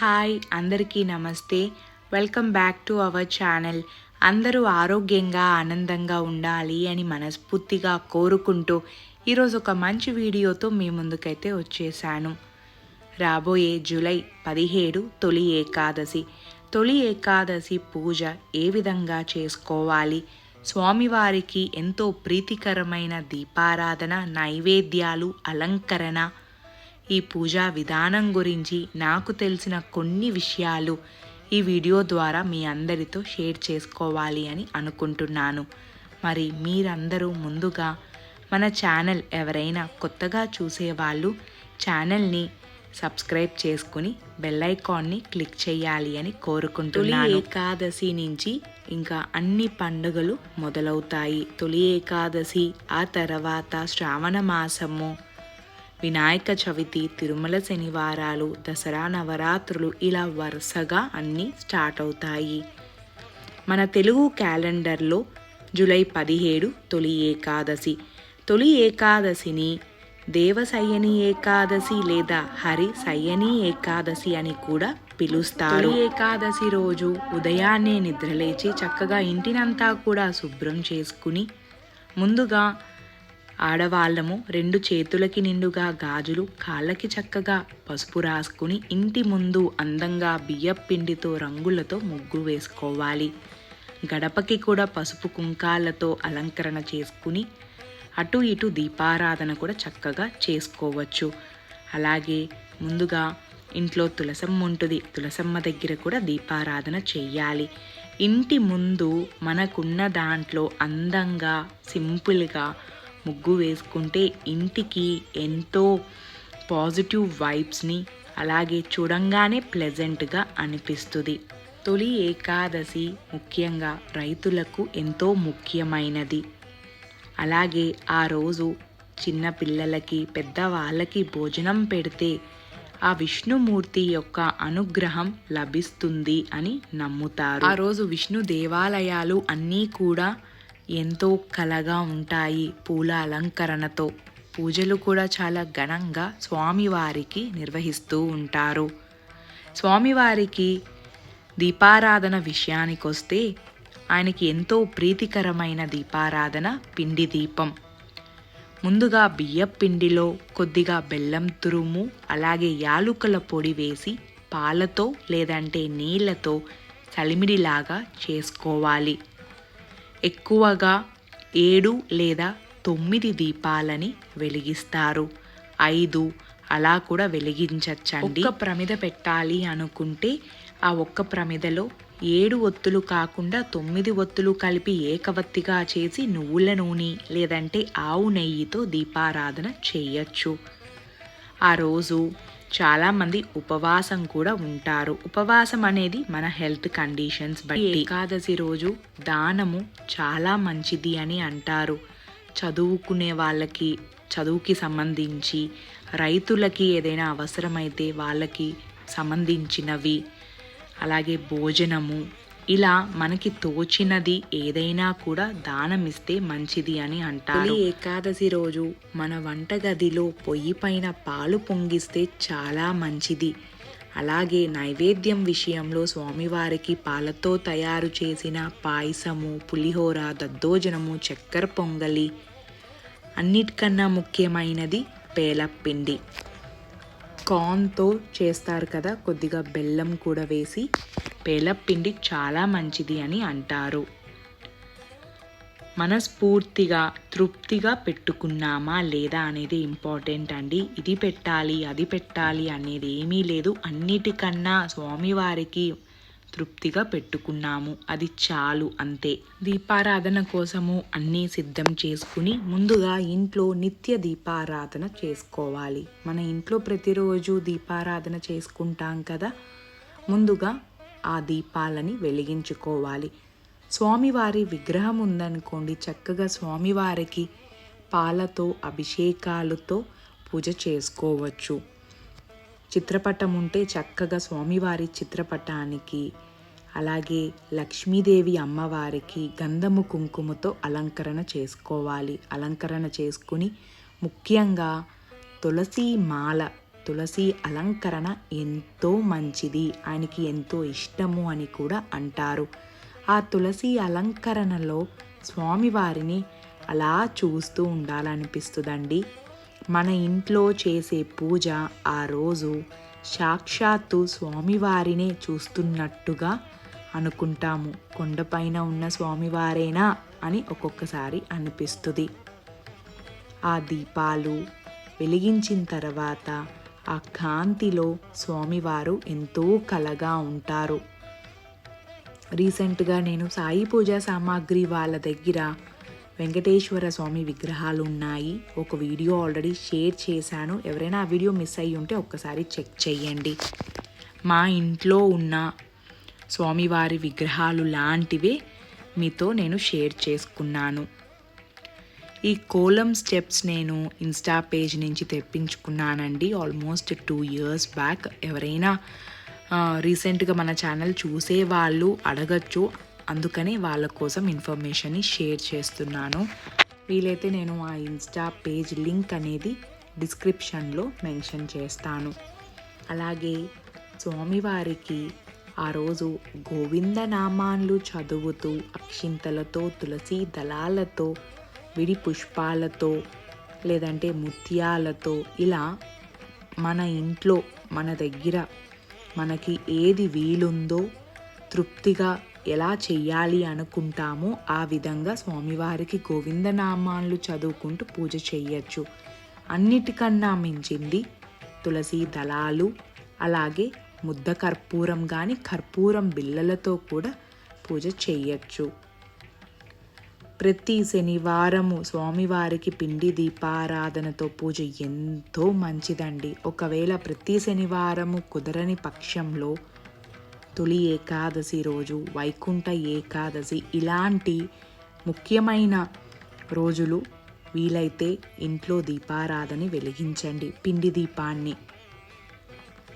Hi అందరికీ నమస్తే. Welcome back to our channel. అందరూ ఆరోగ్యంగా ఆనందంగా ఉండాలి అని మనస్ఫూర్తిగా కోరుకుంటూ ఈరోజు ఒక మంచి వీడియోతో మీ ముందుకైతే వచ్చేసాను. రాబోయే జూలై పదిహేడు తొలి ఏకాదశి. తొలి ఏకాదశి పూజ ఏ విధంగా చేసుకోవాలి? స్వామివారికి ఎంతో ప్రీతికరమైన దీపారాధన నైవేద్యాలు అలంకరణ ఈ పూజా విధానం గురించి నాకు తెలిసిన కొన్ని విషయాలు ఈ వీడియో ద్వారా మీ అందరితో షేర్ చేసుకోవాలి అని అనుకుంటున్నాను. మరి మీరందరూ ముందుగా మన ఛానల్ ఎవరైనా కొత్తగా చూసేవాళ్ళు ఛానల్ని సబ్స్క్రైబ్ చేసుకుని బెల్ ఐకాన్ని క్లిక్ చేయాలి అని కోరుకుంటున్నాను. ఏకాదశి నుంచి ఇంకా అన్ని పండుగలు మొదలవుతాయి. తొలి ఏకాదశి ఆ తర్వాత శ్రావణ మాసము వినాయక చవితి తిరుమల శనివారాలు దసరా నవరాత్రులు ఇలా వరుసగా అన్నీ స్టార్ట్ అవుతాయి. మన తెలుగు క్యాలెండర్లో జూలై పదిహేడు తొలి ఏకాదశి. తొలి ఏకాదశిని దేవసయ్యని ఏకాదశి లేదా హరి సయ్యని ఏకాదశి అని కూడా పిలుస్తారు. ఏకాదశి రోజు ఉదయాన్నే నిద్రలేచి చక్కగా ఇంటినంతా కూడా శుభ్రం చేసుకుని ముందుగా ఆడవాళ్ళము రెండు చేతులకి నిండుగా గాజులు కాళ్ళకి చక్కగా పసుపు రాసుకుని ఇంటి ముందు అందంగా బియ్యపు పిండితో రంగులతో ముగ్గు వేసుకోవాలి. గడపకి కూడా పసుపు కుంకాలతో అలంకరణ చేసుకుని అటు ఇటు దీపారాధన కూడా చక్కగా చేసుకోవచ్చు. అలాగే ముందుగా ఇంట్లో తులసమ్మ ఉంటుంది. తులసమ్మ దగ్గర కూడా దీపారాధన చెయ్యాలి ఇంటి ముందు మనకున్న దాంట్లో అందంగా సింపుల్గా ముగ్గు వేసుకుంటే ఇంటికి ఎంతో పాజిటివ్ వైబ్స్ని అలాగే చూడంగానే ప్లెజెంట్గా అనిపిస్తుంది. తొలి ఏకాదశి ముఖ్యంగా రైతులకు ఎంతో ముఖ్యమైనది. అలాగే ఆ రోజు చిన్న పిల్లలకి పెద్దవాళ్ళకి భోజనం పెడితే ఆ విష్ణుమూర్తి యొక్క అనుగ్రహం లభిస్తుంది అని నమ్ముతారు. ఆ రోజు విష్ణు దేవాలయాలు అన్నీ కూడా ఎంతో కలగా ఉంటాయి పూల అలంకరణతో. పూజలు కూడా చాలా ఘనంగా స్వామివారికి నిర్వహిస్తూ ఉంటారు. స్వామివారికి దీపారాధన విషయానికొస్తే ఆయనకి ఎంతో ప్రీతికరమైన దీపారాధన పిండి దీపం. ముందుగా బియ్యం పిండిలో కొద్దిగా బెల్లం తురుము అలాగే యాలుకల పొడి వేసి పాలతో లేదంటే నీళ్ళతో చలిమిడిలాగా చేసుకోవాలి. ఎక్కువగా ఏడు లేదా తొమ్మిది దీపాలని వెలిగిస్తారు. ఐదు అలా కూడా వెలిగించచ్చండి. ఒక్క ప్రమిద పెట్టాలి అనుకుంటే ఆ ఒక్క ప్రమిదలో ఏడు ఒత్తులు కాకుండా తొమ్మిది ఒత్తులు కలిపి ఏకవత్తిగా చేసి నువ్వుల నూనె లేదంటే ఆవు నెయ్యితో దీపారాధన చేయొచ్చు. ఆ రోజు చాలామంది ఉపవాసం కూడా ఉంటారు. ఉపవాసం అనేది మన హెల్త్ కండిషన్స్ బట్టి. ఏకాదశి రోజు దానము చాలా మంచిది అని అంటారు. చదువుకునే వాళ్ళకి చదువుకి సంబంధించి రైతులకి ఏదైనా అవసరమైతే వాళ్ళకి సంబంధించినవి. అలాగే భోజనము ఇలా మనకి తోచినది ఏదైనా కూడా దానం ఇస్తే మంచిది అని అంటారు. ఏకాదశి రోజు మన వంటగదిలో పొయ్యి పైన పాలు పొంగిస్తే చాలా మంచిది. అలాగే నైవేద్యం విషయంలో స్వామివారికి పాలతో తయారు చేసిన పాయసము పులిహోర దద్దోజనము చక్కెర పొంగలి అన్నిటికన్నా ముఖ్యమైనది పేలపిండి కార్న్తో చేస్తారు కదా కొద్దిగా బెల్లం కూడా వేసి పేలపిండి చాలా మంచిది అని అంటారు. మనస్ఫూర్తిగా తృప్తిగా పెట్టుకున్నామా లేదా అనేది ఇంపార్టెంట్ అండి. ఇది పెట్టాలి అది పెట్టాలి అనేది ఏమీ లేదు. అన్నిటికన్నా స్వామివారికి తృప్తిగా పెట్టుకున్నాము. అది చాలు అంతే. దీపారాధన కోసము అన్నీ సిద్ధం చేసుకుని ముందుగా ఇంట్లో నిత్య దీపారాధన చేసుకోవాలి. మన ఇంట్లో ప్రతిరోజు దీపారాధన చేసుకుంటాం కదా. ముందుగా ఆ దీపాలని వెలిగించుకోవాలి. స్వామివారి విగ్రహం ఉందనుకోండి చక్కగా స్వామివారికి పాలతో అభిషేకాలతో పూజ చేసుకోవచ్చు. చిత్రపటం ఉంటే చక్కగా స్వామివారి చిత్రపటానికి అలాగే లక్ష్మీదేవి అమ్మవారికి గంధము కుంకుమతో అలంకరణ చేసుకోవాలి. అలంకరణ చేసుకుని ముఖ్యంగా తులసి మాల తులసి అలంకరణ ఎంతో మంచిది ఆయనకి ఎంతో ఇష్టము అని కూడా అంటారు. ఆ తులసి అలంకరణలో స్వామివారిని అలా చూస్తూ ఉండాలనిపిస్తుందండి. మన ఇంట్లో చేసే పూజ ఆ రోజు సాక్షాత్తు స్వామివారినే చూస్తున్నట్టుగా అనుకుంటాము. కొండపైన ఉన్న స్వామివారేనా అని ఒక్కొక్కసారి అనిపిస్తుంది. ఆ దీపాలు వెలిగించిన తర్వాత ఆ కాంతిలో స్వామివారు ఎంతో కలగా ఉంటారు. రీసెంట్గా నేను సాయి పూజా సామాగ్రి వాళ్ళ దగ్గర వెంకటేశ్వర స్వామి విగ్రహాలు ఉన్నాయి. ఒక వీడియో ఆల్రెడీ షేర్ చేశాను. ఎవరైనా ఆ వీడియో మిస్ అయ్యి ఉంటే ఒక్కసారి చెక్ చేయండి. మా ఇంట్లో ఉన్న స్వామివారి విగ్రహాలు లాంటివే మీతో నేను షేర్ చేసుకున్నాను. ఈ కోలం స్టెప్స్ నేను ఇన్స్టా పేజ్ నుంచి తెప్పించుకున్నానండి. ఆల్మోస్ట్ టూ ఇయర్స్ బ్యాక్ ఎవరైనా రీసెంట్గా మన ఛానల్ చూసే వాళ్ళు అడగచ్చు. అందుకని వాళ్ళ కోసం ఇన్ఫర్మేషన్ని షేర్ చేస్తున్నాను. వీలైతే నేను ఆ ఇన్స్టా పేజ్ లింక్ అనేది డిస్క్రిప్షన్లో మెన్షన్ చేస్తాను. అలాగే స్వామివారికి ఆ రోజు గోవిందనామాన్లు చదువుతూ అక్షింతలతో తులసి దళాలతో విడి పుష్పాలతో లేదంటే ముత్యాలతో ఇలా మన ఇంట్లో మన దగ్గర మనకి ఏది వీలుందో తృప్తిగా ఎలా చెయ్యాలి అనుకుంటామో ఆ విధంగా స్వామివారికి గోవిందనామాలు చదువుకుంటూ పూజ చేయొచ్చు అన్నిటికన్నా మించింది తులసి దళాలు అలాగే ముద్ద కర్పూరం కానీ కర్పూరం బిళ్ళలతో కూడా పూజ చేయొచ్చు ప్రతి శనివారము స్వామివారికి పిండి దీపారాధనతో పూజ ఎంతో మంచిదండి. ఒకవేళ ప్రతి శనివారము కుదరని పక్షంలో తొలి ఏకాదశి రోజు వైకుంఠ ఏకాదశి ఇలాంటి ముఖ్యమైన రోజులు వీలైతే ఇంట్లో దీపారాధన వెలిగించండి. పిండి దీపాన్ని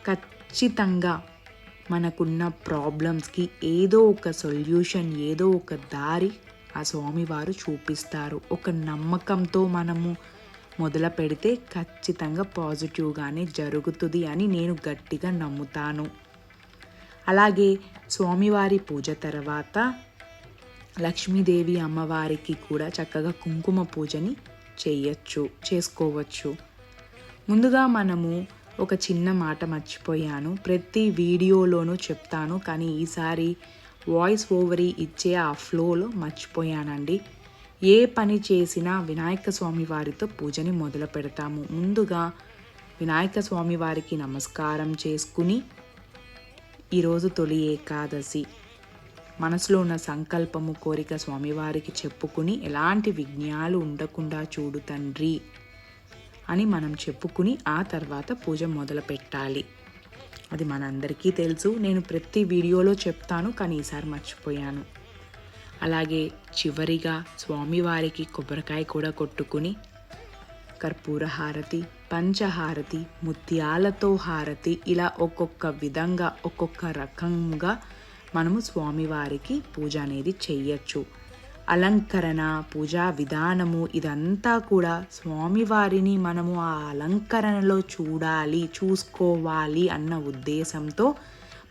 ఖచ్చితంగా మనకున్న ప్రాబ్లమ్స్కి ఏదో ఒక సొల్యూషన్ ఏదో ఒక దారి ఆ స్వామివారు చూపిస్తారు. ఒక నమ్మకంతో మనము మొదలు పెడితే ఖచ్చితంగా పాజిటివ్గానే జరుగుతుంది అని నేను గట్టిగా నమ్ముతాను. అలాగే స్వామివారి పూజ తర్వాత లక్ష్మీదేవి అమ్మవారికి కూడా చక్కగా కుంకుమ పూజని చేయొచ్చు చేసుకోవచ్చు. ముందుగా మనము ఒక చిన్న మాట మర్చిపోయాను. ప్రతి వీడియోలోనూ చెప్తాను కానీ ఈసారి వాయిస్ ఓవరీ ఇచ్చే ఆ ఫ్లోలో మర్చిపోయానండి. ఏ పని చేసినా వినాయక స్వామి వారితో పూజని మొదలు పెడతాము. ముందుగా వినాయక స్వామి వారికి నమస్కారం చేసుకుని ఈరోజు తొలి ఏకాదశి. మనసులో ఉన్న సంకల్పము కోరిక స్వామివారికి చెప్పుకుని ఎలాంటి విఘ్నాలు ఉండకుండా చూడు తండ్రి అని మనం చెప్పుకుని ఆ తర్వాత పూజ మొదలు పెట్టాలి అది మనందరికీ తెలుసు. నేను ప్రతి వీడియోలో చెప్తాను కానీ ఈసారి మర్చిపోయాను. అలాగే చివరిగా స్వామివారికి కొబ్బరికాయ కూడా కొట్టుకుని కర్పూర హారతి పంచహారతి ముత్యాలతో హారతి ఇలా ఒక్కొక్క విధంగా ఒక్కొక్క రకంగా మనము స్వామివారికి పూజ అనేది చెయ్యొచ్చు అలంకరణ పూజా విధానము ఇదంతా కూడా స్వామివారిని మనము ఆ అలంకరణలో చూడాలి చూసుకోవాలి అన్న ఉద్దేశంతో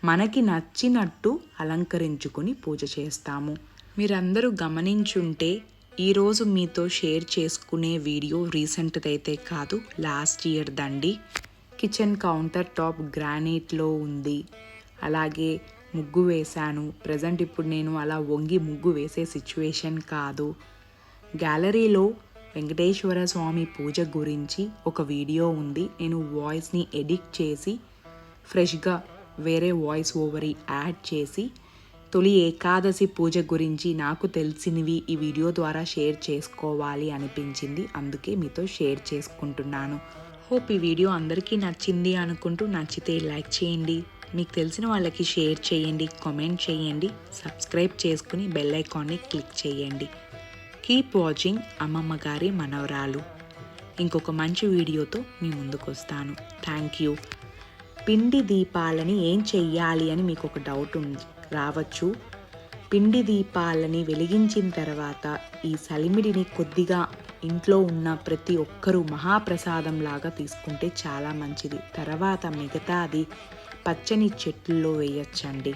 మనకి నచ్చినట్టు అలంకరించుకొని పూజ చేస్తాము. మీరందరూ గమనించుంటే ఈరోజు మీతో షేర్ చేసుకునే వీడియో రీసెంట్ది అయితే కాదు లాస్ట్ ఇయర్ దండి. కిచెన్ కౌంటర్ టాప్ గ్రానైట్లో ఉంది. అలాగే ముగ్గు వేశాను. ప్రజెంట్ ఇప్పుడు నేను అలా వంగి ముగ్గు వేసే సిచ్యువేషన్ కాదు. గ్యాలరీలో వెంకటేశ్వర స్వామి పూజ గురించి ఒక వీడియో ఉంది. నేను వాయిస్ని ఎడిట్ చేసి ఫ్రెష్గా వేరే వాయిస్ ఓవరి యాడ్ చేసి తొలి ఏకాదశి పూజ గురించి నాకు తెలిసినవి ఈ వీడియో ద్వారా షేర్ చేసుకోవాలి అనిపించింది. అందుకే మీతో షేర్ చేసుకుంటున్నాను. హోప్ ఈ వీడియో అందరికీ నచ్చింది అనుకుంటూ నచ్చితే లైక్ చేయండి. మీకు తెలిసిన వాళ్ళకి షేర్ చేయండి కామెంట్ చేయండి సబ్స్క్రైబ్ చేసుకుని బెల్ ఐకాన్ని క్లిక్ చేయండి. కీప్ వాచింగ్ అమ్మమ్మ గారి మనవరాలు. ఇంకొక మంచి వీడియోతో మీ ముందుకు వస్తాను థ్యాంక్ యూ పిండి దీపాలని ఏం చెయ్యాలి అని మీకు ఒక డౌట్ ఉంది రావచ్చు. పిండి దీపాలని వెలిగించిన తర్వాత ఈ సలిమిడిని కొద్దిగా ఇంట్లో ఉన్న ప్రతి ఒక్కరూ మహాప్రసాదం లాగా తీసుకుంటే చాలా మంచిది. తర్వాత మిగతాది పచ్చని చెట్లలో వేయచ్చండి.